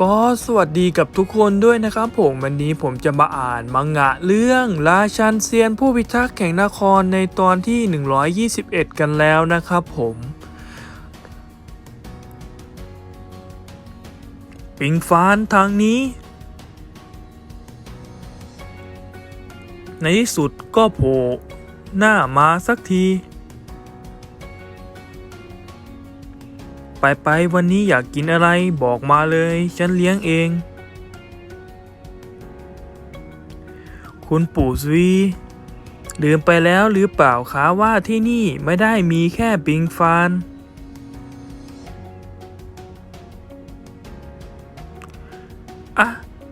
ก็สวัสดีกับทุกคนด้วยนะครับผมวันนี้ผมจะมาอ่านมังงะเรื่องราชันเซียนผู้พิทักษ์แห่งนครในตอนที่ 121 กันแล้วนะครับผมปิงฟานทางนี้ ในที่สุดก็โผล่หน้ามาสักที ไปไปวันนี้อยากกินอะไรบอกมาเลย ฉันเลี้ยงเอง คุณปู่ซวีลืมไปแล้วหรือเปล่าคะว่าที่นี่ไม่ได้มีแค่ปิงฟานอะ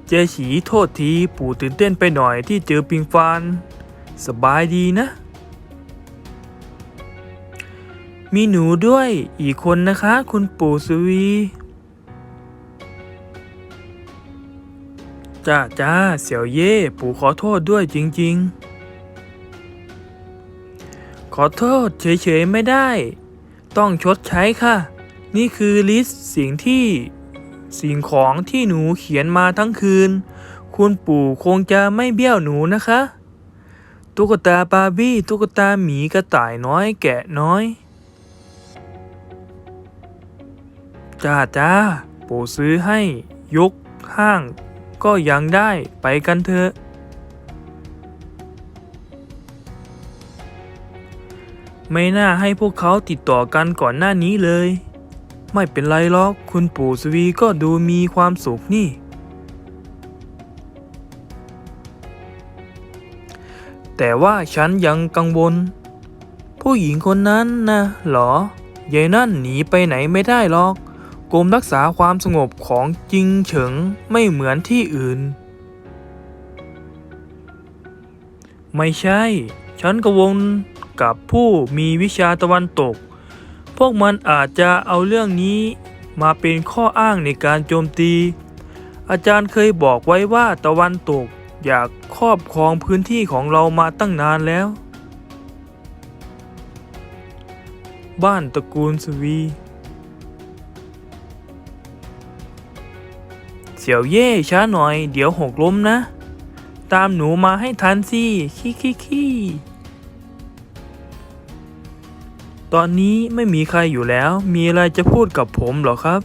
เจฉีโทษทีปู่ตื่นเต้นไปหน่อยที่เจอปิงฟาน สบายดีนะ มีหนูด้วยอีกคนนะคะ คุณปู่สุวีจ้าจ้าเสี่ยวเย่ปู่ขอโทษด้วยจริง ๆ ขอโทษเฉยๆไม่ได้ ต้องชดใช้ค่ะ นี่คือลิสต์สิ่งที่สิ่งของที่หนูเขียนมาทั้งคืน คุณปู่คงจะไม่เบี้ยวหนูนะคะ ตุ๊กตาบาร์บี้ ตุ๊กตาหมีกระต่ายน้อยแกะน้อย จ้าจ้าปู่ซื้อให้ ยกห้าง ก็ยังได้ไปกันเถอะ ไม่น่าให้พวกเขาติดต่อกันก่อนหน้านี้เลย ไม่เป็นไรหรอกคุณปู่สวีก็ดูมีความสุขนี่ แต่ว่าฉันยังกังวล ผู้หญิงคนนั้นนะหรอยายนั่นหนีไปไหนไม่ได้หรอก กรมรักษาความสงบของจิงเฉิงไม่เหมือนที่อื่น ไม่ใช่ ฉันกังวลกับผู้มีวิชาตะวันตก พวกมันอาจจะเอาเรื่องนี้มาเป็นข้ออ้างในการโจมตี อาจารย์เคยบอกไว้ว่าตะวันตกอยากครอบครองพื้นที่ของเรามาตั้งนานแล้ว บ้านตระกูลสวี เสี่ยวเย่ช้าหน่อย เดี๋ยวหกล้มนะ ตามหนูมาให้ทันสิขี้ขี้ขี้ตอนนี้ไม่มีใครอยู่แล้ว มีอะไรจะพูดกับผมหรอครับ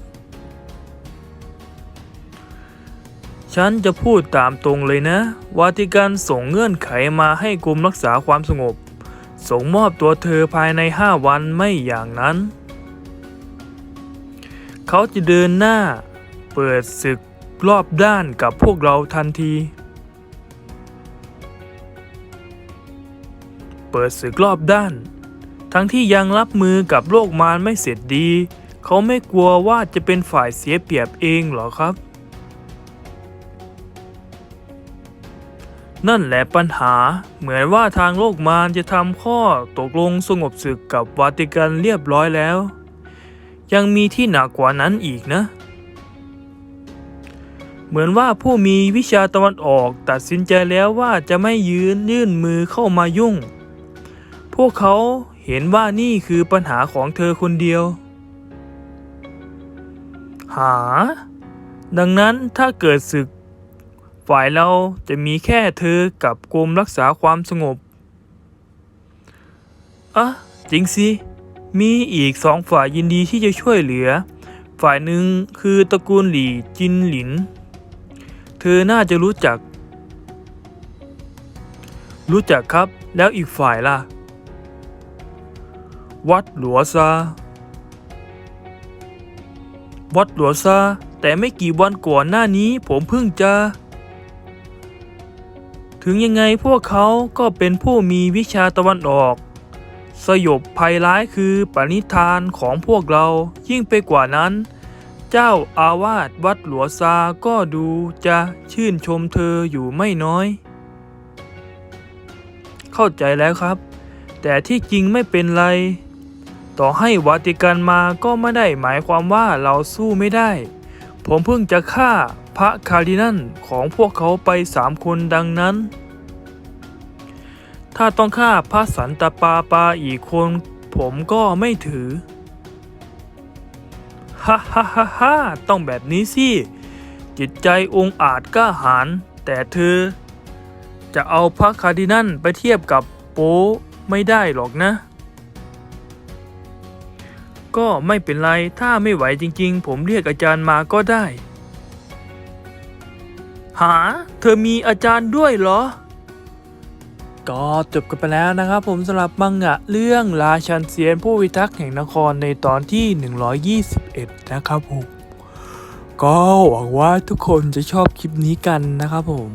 ฉันจะพูดตามตรงเลยนะ วาติกันส่งเงื่อนไขมาให้กรมรักษาความสงบ ส่งมอบตัวเธอภายในห้าวันไม่อย่างนั้น เขาจะเดินหน้า เปิดศึก รอบด้านกับพวกเราทันที เปิดศึกรอบด้าน ทั้งที่ยังรับมือกับโลกมารไม่เสร็จดี เขาไม่กลัวว่าจะเป็นฝ่ายเสียเปรียบเองเหรอครับ นั่นแหละปัญหาเหมือนว่าทางโลกมารจะทำข้อตกลงสงบศึกกับวาติกันเรียบร้อยแล้ว ยังมีที่หนักกว่านั้นอีกนะ เหมือนว่าผู้มีวิชาตะวันออกตัดสินใจแล้วว่าจะไม่ยืนยื่นมือเข้ามายุ่ง พวกเขาเห็นว่านี่คือปัญหาของเธอคนเดียว หา ดังนั้นถ้าเกิดศึก ฝ่ายเราจะมีแค่เธอกับกรมรักษาความสงบอะจริงสิ มีอีกสองฝ่ายยินดีที่จะช่วยเหลือ ฝ่ายหนึ่งคือตระกูลหลี่จินหลิน อน่าจะรู้จัก รู้จักครับแล้วอีกฝ่ายล่ะ วัดหลัวซา วัดหลัวซา แต่ไม่กี่วันก่อนหน้านี้ผมเพิ่งจะ ถึงยังไงพวกเขาก็เป็นผู้มีวิชาตะวันออก สยบภัยร้ายคือปณิธานของพวกเรายิ่งไปกว่านั้น เจ้าอาวาสวัดหลวซาก็ดูจะชื่นชมเธออยู่ไม่น้อย เข้าใจแล้วครับ แต่ที่จริงไม่เป็นไร ต่อให้วาติกันมาก็ไม่ได้หมายความว่าเราสู้ไม่ได้ ผมเพิ่งจะฆ่าพระคารินันของพวกเขาไปสามคนดังนั้น ถ้าต้องฆ่าพระสันตปาปาอีกคน ผมก็ไม่ถือ ฮ่าฮ่าฮ่าฮ่าต้องแบบนี้สิ จิตใจองอาจกล้าหาญแต่เธอ จะเอาพระคาร์ดินัลไปเทียบกับโป๊ไม่ได้หรอกนะ ก็ไม่เป็นไรถ้าไม่ไหวจริงๆ ผมเรียกอาจารย์มาก็ได้ หา เธอมีอาจารย์ด้วยเหรอ ก็จบกันไปแล้วนะครับผมสำหรับมังงะเรื่องราชันเซียนผู้วิทักษ์แห่งนครในตอนที่ 121 นะครับผม ก็หวังว่าทุกคนจะชอบคลิปนี้กันนะครับผม